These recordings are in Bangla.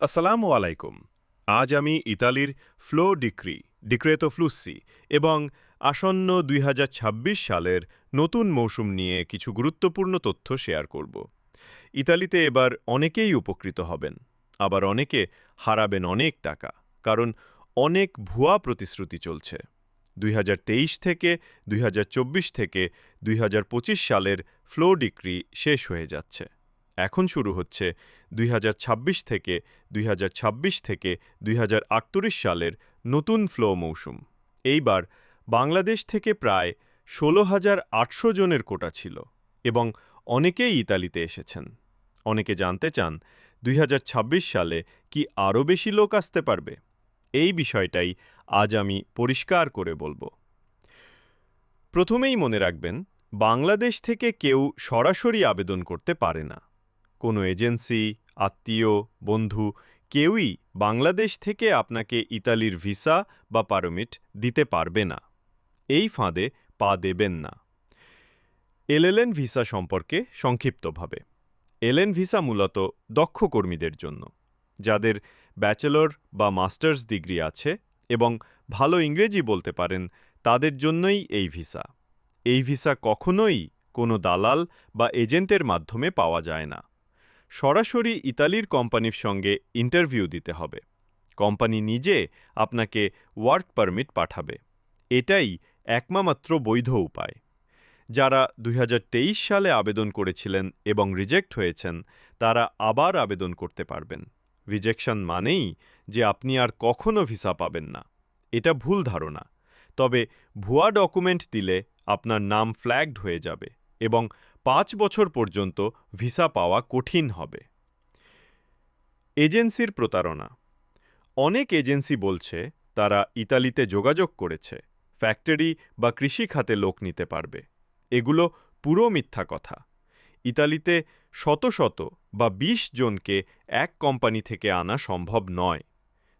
আসসালামু আলাইকুম। আজ আমি ইতালির ফ্লো ডিক্রি, ডিক্রেতো ফ্লুসি এবং আসন্ন দুই হাজার ছাব্বিশ সালের নতুন মৌসুম নিয়ে কিছু গুরুত্বপূর্ণ তথ্য শেয়ার করব। ইতালিতে এবার অনেকেই উপকৃত হবেন, আবার অনেকে হারাবেন অনেক টাকা, কারণ অনেক ভুয়া প্রতিশ্রুতি চলছে। দুই হাজার তেইশ থেকে দুই হাজার চব্বিশ থেকে দুই হাজার পঁচিশ সালের ফ্লো ডিক্রি শেষ হয়ে যাচ্ছে। এখন শুরু হচ্ছে দুই হাজার ছাব্বিশ থেকে দুই হাজার ছাব্বিশ থেকে দুই হাজার আটত্রিশ সালের নতুন ফ্লো মৌসুম। এইবার বাংলাদেশ থেকে প্রায় ষোলো হাজার আটশো জনের কোটা ছিল এবং অনেকেই ইতালিতে এসেছেন। অনেকে জানতে চান দুই হাজার ছাব্বিশ সালে কি আরও বেশি লোক আসতে পারবে? এই বিষয়টাই আজ আমি পরিষ্কার করে বলব। প্রথমেই মনে রাখবেন, বাংলাদেশ থেকে কেউ সরাসরি আবেদন করতে পারে না। কোনো এজেন্সি, আত্মীয়, বন্ধু, কেউই বাংলাদেশ থেকে আপনাকে ইতালির ভিসা বা পারমিট দিতে পারবে না। এই ফাঁদে পা দেবেন না। এলএলএন ভিসা সম্পর্কে সংক্ষিপ্তভাবে। এলএন ভিসা মূলত দক্ষ কর্মীদের জন্য। যাদের ব্যাচেলর বা মাস্টার্স ডিগ্রি আছে এবং ভালো ইংরেজি বলতে পারেন, তাদের জন্যই এই ভিসা। এই ভিসা কখনোই কোনো দালাল বা এজেন্টের মাধ্যমে পাওয়া যায় না। সরাসরি ইতালির কোম্পানির সঙ্গে ইন্টারভিউ দিতে হবে। কোম্পানি নিজে আপনাকে ওয়ার্ক পারমিট পাঠাবে। এটাই একমাত্র বৈধ উপায়। যারা দুই হাজার তেইশ সালে আবেদন করেছিলেন এবং রিজেক্ট হয়েছেন, তারা আবার আবেদন করতে পারবেন। রিজেকশন মানেই যে আপনি আর কখনও ভিসা পাবেন না। এটা ভুল ধারণা। তবে ভুয়া ডকুমেন্ট দিলে আপনার নাম ফ্ল্যাগড হয়ে যাবে এবং পাঁচ বছর পর্যন্ত ভিসা পাওয়া কঠিন হবে। এজেন্সির প্রতারণা। অনেক এজেন্সি বলছে, তারা ইতালিতে যোগাযোগ করেছে, ফ্যাক্টরি বা কৃষি খাতে লোক নিতে পারবে। এগুলো পুরো মিথ্যা কথা। ইতালিতে শত শত বা ২০ জনকে এক কোম্পানি থেকে আনা সম্ভব নয়।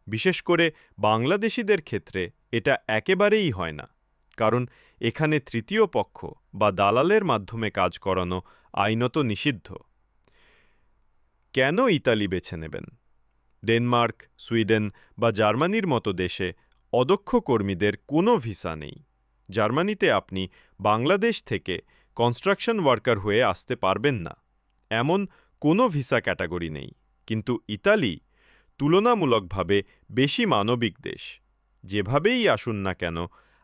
বিশেষ করে বাংলাদেশিদের ক্ষেত্রে এটা একেবারেই হয় না। কারণ এখানে তৃতীয় পক্ষ বা দালালের মাধ্যমে কাজ করানো আইনত নিষিদ্ধ। কেন ইতালি বেছে নেবেন? ডেনমার্ক, সুইডেন বা জার্মানির মতো দেশে অদক্ষ কর্মীদের কোনো ভিসা নেই। জার্মানিতে আপনি বাংলাদেশ থেকে কনস্ট্রাকশন ওয়ার্কার হয়ে আসতে পারবেন না। এমন কোনো ভিসা ক্যাটাগরি নেই। কিন্তু ইতালি তুলনামূলকভাবে বেশি মানবিক দেশ। যেভাবেই আসুন না কেন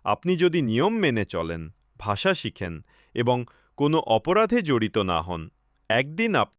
আপনি যদি নিয়ম মেনে চলেন, ভাষা শিখেন এবং কোনো অপরাধে জড়িত না হন, একদিন আপ